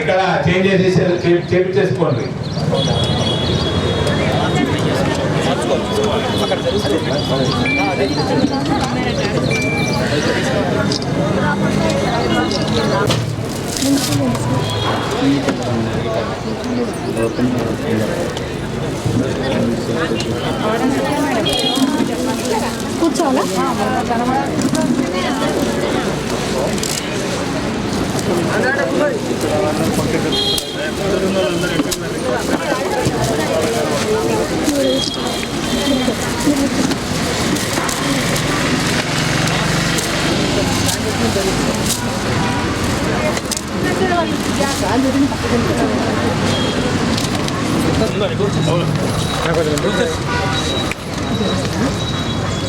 ఇక్కడ చేంజ్ చేసి చేపించేసుకోండి. కూర్చోవాలా?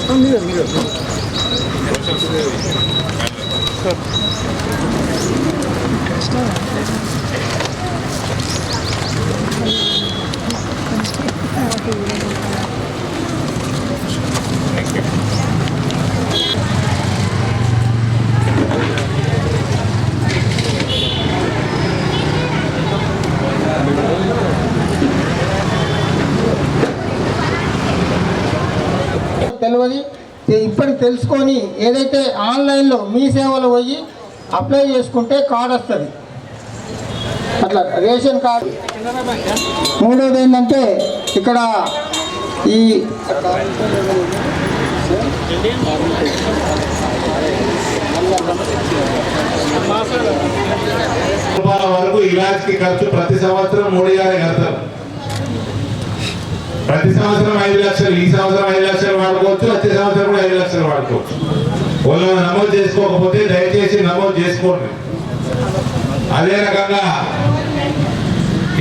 안녕하세요. తెలియదు. ఇప్పటికి తెలుసుకొని ఏదైతే ఆన్లైన్లో మీ సేవలో పోయి అప్లై చేసుకుంటే కార్డు వస్తుంది. అట్లా రేషన్ కార్డు. మూడోది ఏంటంటే ఇక్కడ ఈ వరకు ఇలాజ్కి ఖర్చు ప్రతి సంవత్సరం మూడు యాభై కడతారు. ప్రతి సంవత్సరం ఐదు లక్షలు ఈ సంవత్సరం ఐదు లక్షలు వాడుకోవచ్చు వచ్చే సంవత్సరం కూడా ఐదు లక్షలు వాడుకోవచ్చు. వాళ్ళు నమోదు చేసుకోకపోతే దయచేసి నమోదు చేసుకోండి. అదే రకంగా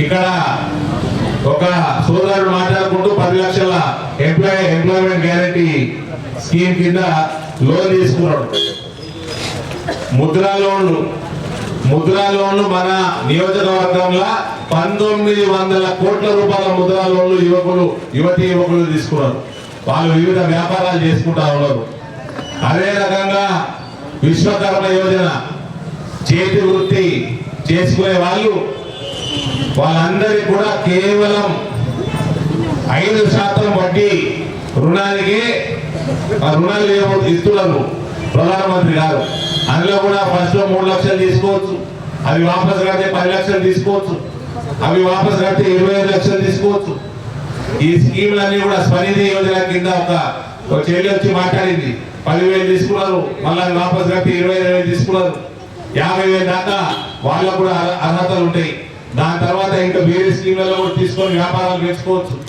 ఇక్కడ ఒక సోదరుడు మాట్లాడుకుంటూ పది లక్షల ఎంప్లాయ్ ఎంప్లాయ్మెంట్ గ్యారంటీ స్కీమ్ కింద లోన్ తీసుకున్నాడు. ముద్రా లోన్లు ముద్రా లోన్లు మన నియోజకవర్గంలో పంతొమ్మిది వందల కోట్ల రూపాయల ముద్రా లోన్లు యువకులు యువతి యువకులు తీసుకున్నారు. వాళ్ళు వివిధ వ్యాపారాలు చేసుకుంటా ఉన్నారు. అదే రకంగా విశ్వకర్మ యోజన చేతి వృత్తి చేసుకునే వాళ్ళు వాళ్ళందరికీ కూడా కేవలం ఐదు శాతం వడ్డీ రుణానికి ఆ రుణాలు ఏమో ఇస్తున్నారు ప్రధానమంత్రి గారు. అందులో కూడా ఫస్ట్లో మూడు లక్షలు తీసుకోవచ్చు. అవి వాపసు కడితే పది లక్షలు తీసుకోవచ్చు. అవి వాపసు కడితే ఇరవై ఐదు లక్షలు తీసుకోవచ్చు. ఈ స్కీమ్లన్నీ కూడా స్వనిధి యోజన కింద ఒక ఒక చెల్లి వచ్చి మాట్లాడింది. పదివేలు తీసుకున్నారు. మళ్ళీ వాపసు వాపస్ కడితే ఇరవై ఐదు వేలు తీసుకున్నారు. యాభై వేలు దాకా వాళ్ళకు కూడా అర్హతలు ఉంటాయి. దాని తర్వాత ఇంకా వేరే స్కీమ్లలో కూడా తీసుకొని వ్యాపారాలు పెంచుకోవచ్చు.